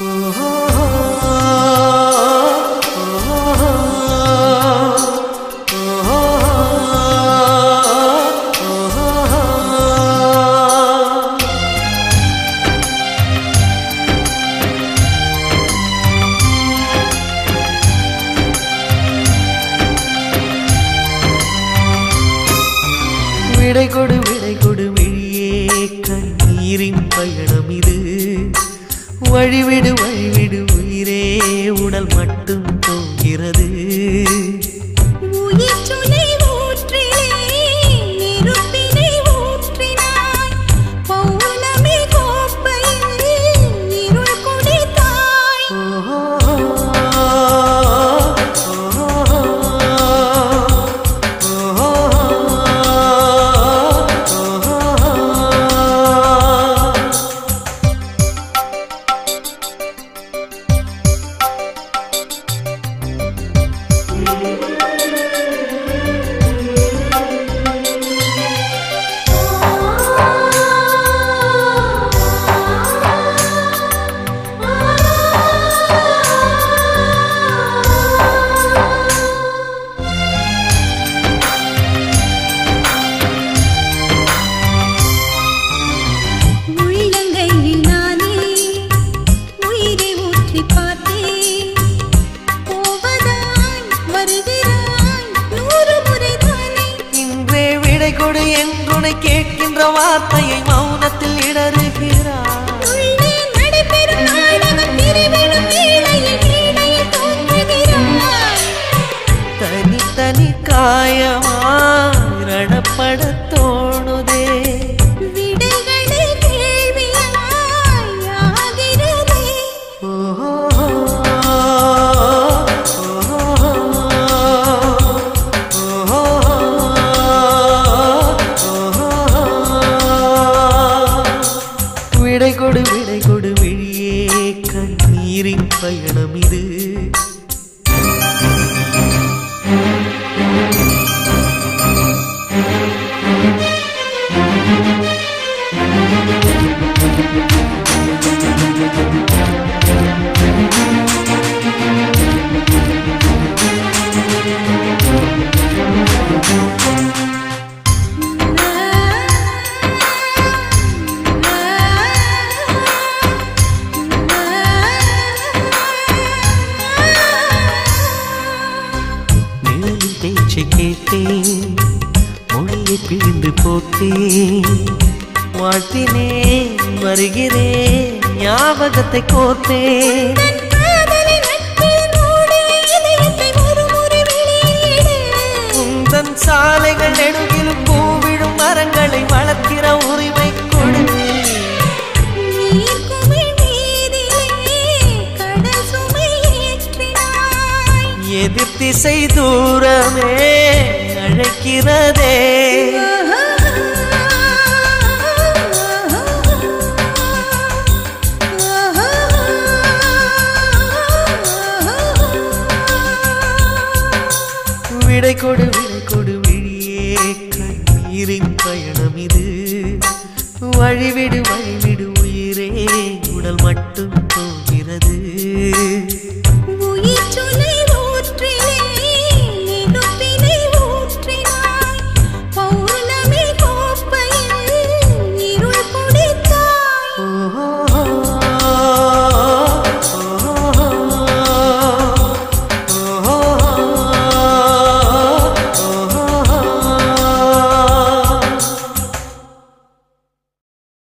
விடை கொடு வழிவிடு வழிவிடு உயிரே. உடல் மட்டும் போகிறது கொடு என்றுனை கேட்கின்ற வார்த்தையை மௌனத்தில் இடறுகிறார். விடை நிழலின் பேச்சை கேட்டேன். மொழியை பிழிந்து போட்டேன். வாழ்த்தினேன் வருகிறேன் ஞாபகத்தை கோர்த்தேன். சாலைகள் நெடுகிலும் பூவிடும் மரங்களை வளர்க்கிறோம் திசை தூரமே அழைக்கிறதே. விடை கொடு விடை கொடு விழியே. கண்ணீரின் பயணம் இது. வழிவிடு வழிவிடு உயிரே. உடல் மட்டும் போகிறது